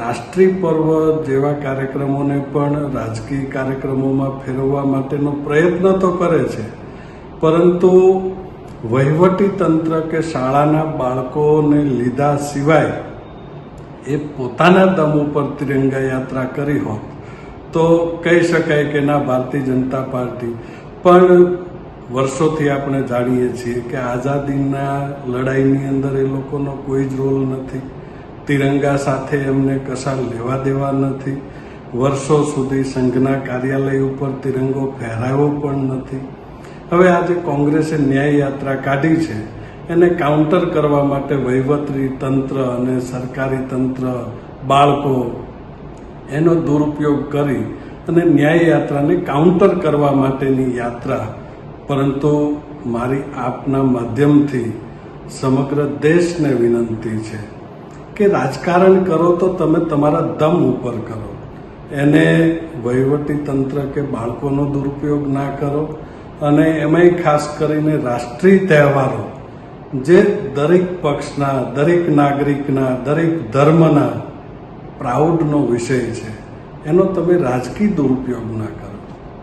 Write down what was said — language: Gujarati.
રાષ્ટ્રીય પર્વ જેવા કાર્યક્રમોને પણ રાજકીય કાર્યક્રમોમાં ફેરવવા માટેનો પ્રયત્ન તો કરે છે. પરંતુ વહીવટી તંત્ર કે શાળાના બાળકોને લીધા સિવાય એ પોતાના દમ ઉપર તિરંગા યાત્રા કરી હોત, તો કહી શકાય કે ના, ભારતીય જનતા પાર્ટી. પણ વર્ષોથી આપણે જાણીએ છીએ કે આઝાદીના લડાઈની અંદર એ લોકોનો કોઈ જ રોલ નથી. તિરંગા સાથે એમને કશા લેવા દેવા નથી. વર્ષો સુધી સંઘના કાર્યાલય ઉપર તિરંગો ફહેરાયો પણ નથી. હવે આજે કોંગ્રેસે ન્યાય યાત્રા કાઢી છે. એને કાઉન્ટર કરવા માટે વહીવટી તંત્ર અને સરકારી તંત્ર, બાળકો એનો દુરુપયોગ કરી અને ન્યાય યાત્રાને કાઉન્ટર કરવા માટેની યાત્રા. પરંતુ મારી આપના માધ્યમથી સમગ્ર દેશને વિનંતી છે. કે રાજકારણ કરો તો તમે તમારા દમ ઉપર કરો. એને વહીવટી તંત્ર કે બાળકોનો દુરુપયોગ ના કરો અને એમાંય ખાસ કરીને રાષ્ટ્રીય તહેવારો, જે દરેક પક્ષના, દરેક નાગરિકના, દરેક ધર્મના પ્રાઉડનો વિષય છે. એનો તમે રાજકીય દુરુપયોગ ના કરો.